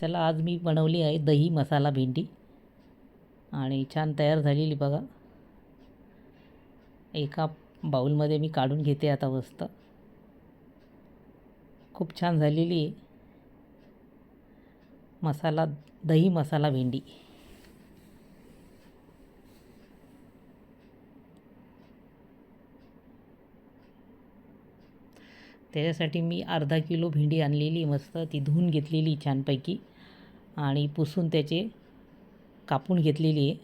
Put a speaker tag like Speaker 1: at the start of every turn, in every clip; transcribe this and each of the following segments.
Speaker 1: चला आज मी बनवली आहे दही मसाला भेंडी. आणि छान तयार झालेली बघा. एका बाऊलमध्ये मी काढून घेते आता वस्त खूप छान झालेली आहे. मसाला दही मसाला भेंडी. त्याच्यासाठी मी अर्धा किलो भेंडी आणलेली मस्त. ती धुवून घेतलेली छानपैकी. आणि पुसून त्याचे कापून घेतलेली आहे.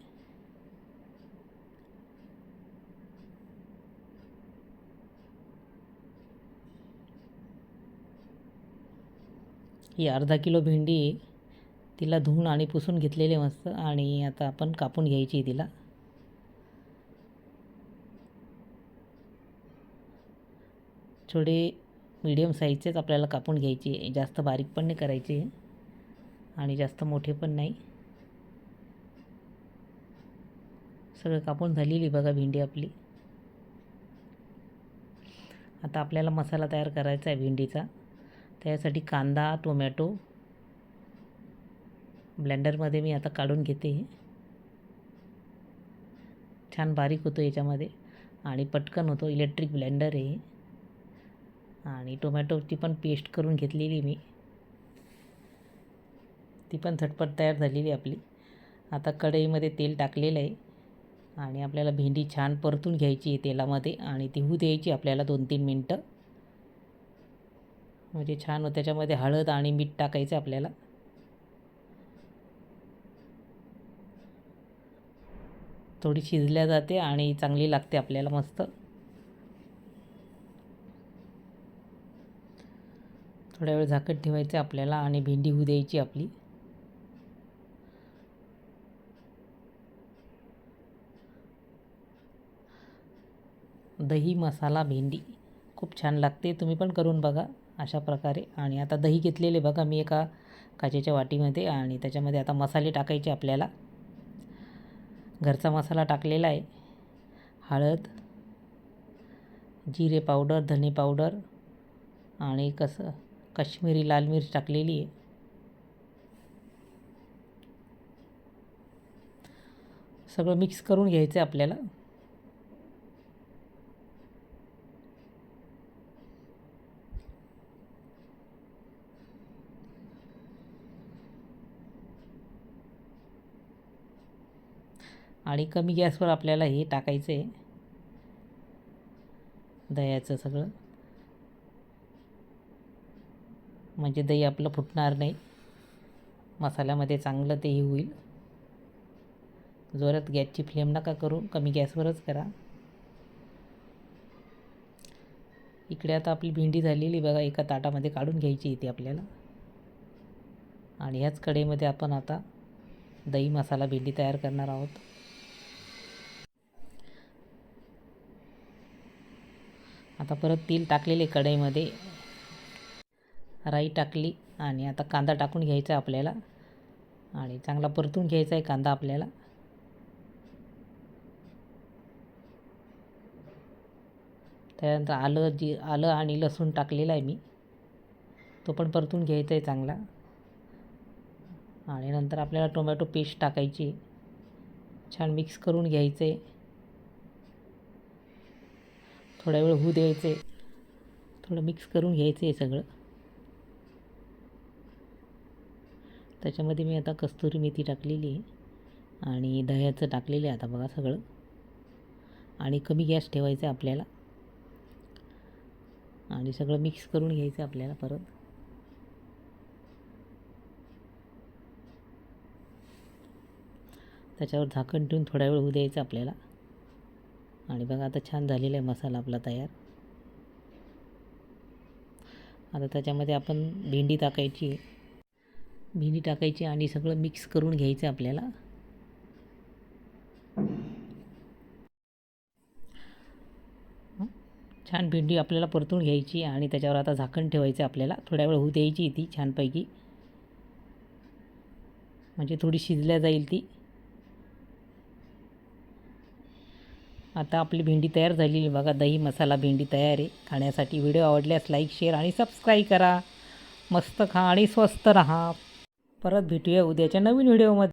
Speaker 1: ही अर्धा किलो भेंडी आहे. तिला धुवून आणि पुसून घेतलेले मस्त. आणि आता आपण कापून घ्यायची तिला. थोडे मीडियम साईजचेच आपल्याला कापून घ्यायचे. आहे जास्त बारीक पण नाही करायचे. आणि जास्त मोठे पण नाही. सगळं कापून झालेली बघा भेंडी आपली. आता आपल्याला मसाला तयार करायचा आहे भेंडीचा. त्यासाठी कांदा टोमॅटो ब्लेंडरमध्ये मी आता काढून घेते. छान बारीक होतो याच्यामध्ये. आणि पटकन होतो. इलेक्ट्रिक ब्लेंडर आहे. आणि टोमॅटोची पण पेस्ट करून घेतलेली मी. ती पण झटपट तयार झालेली आपली. आता कढईमध्ये तेल टाकलेलं आहे. आणि आपल्याला भेंडी छान परतून घ्यायची आहे तेलामध्ये आणि ती होऊ द्यायची आपल्याला दोन तीन मिनटं. म्हणजे छान त्याच्यामध्ये हळद आणि मीठ टाकायचं आपल्याला. थोडी शिजल्या जाते आणि चांगली लागते आपल्याला मस्त. थोड्या वेळ झाकत ठेवायचं आपल्याला आणि भेंडी होऊ द्यायची आपली. दही मसाला भेंडी खूप छान लागते. तुम्ही पण करून बघा अशा प्रकारे. आणि आता दही घेतलेले बघा मी एका काचेच्या वाटीमध्ये आणि त्याच्यामध्ये आता मसाले टाकायचे आपल्याला. घरचा मसाला टाकलेला आहे. हळद जिरे पावडर धने पावडर आणि कसं काश्मिरी लाल मिर्च टाकलेली आहे. सगळं मिक्स करून घ्यायचं आहे आपल्याला. आणि कमी गॅसवर आपल्याला हे टाकायचं आहे. दह्याचं सगळं. म्हणजे दही आपलं फुटणार नाही. मसाल्यामध्ये चांगलं तेही होईल. जोरात गॅसची फ्लेम नका करू कमी गॅसवरच करा. इकडे आता आपली भेंडी झालेली बघा एका ताटामध्ये काढून घ्यायची इथे आपल्याला. आणि ह्याच कढईमध्ये आपण आता दही मसाला भेंडी तयार करणार आहोत. आता परत तेल टाकलेले कढईमध्ये. राई टाकली आणि आता कांदा टाकून घ्यायचा आहे आपल्याला. आणि चांगला परतून घ्यायचा आहे कांदा आपल्याला. त्यानंतर आलं जी आलं आणि लसूण टाकलेलं आहे मी. तो पण परतून घ्यायचा आहे चांगला. आणि नंतर आपल्याला टोमॅटो पेस्ट टाकायची. छान मिक्स करून घ्यायचं. आहे थोड्या वेळ होऊ द्यायचे. थोडं मिक्स करून घ्यायचं आहे सगळं. त्याच्यामध्ये मी आता कस्तुरी मेथी टाकलेली आहे. आणि दह्याचं टाकलेलं आहे आता बघा सगळं. आणि कमी गॅस ठेवायचं आहे आपल्याला. आणि सगळं मिक्स करून घ्यायचं आपल्याला परत. त्याच्यावर झाकण ठेवून थोडा वेळ होऊ द्यायचं आपल्याला. आणि बघा आता छान झालेला आहे मसाला आपला तयार. आता त्याच्यामध्ये आपण भेंडी टाकायची भेंडी टाकायची आणि सगळं मिक्स करून घ्यायचं आपल्याला. छान भेंडी आपल्याला परतून घ्यायची आणि त्याच्यावर आता झाकण ठेवायचं आपल्याला. थोड्या वेळ होऊ द्यायची ती छानपैकी. म्हणजे थोडी शिजल्या जाईल ती. आता आपली भेंडी तयार झालेली बघा दही मसाला भेंडी तयार आहे. खाण्यासाठी व्हिडिओ आवडल्यास लाईक शेअर आणि सबस्क्राईब करा. मस्त खा आणि स्वस्त राहा. परत भेटूया उद्याच्या नवीन व्हिडिओमध्ये.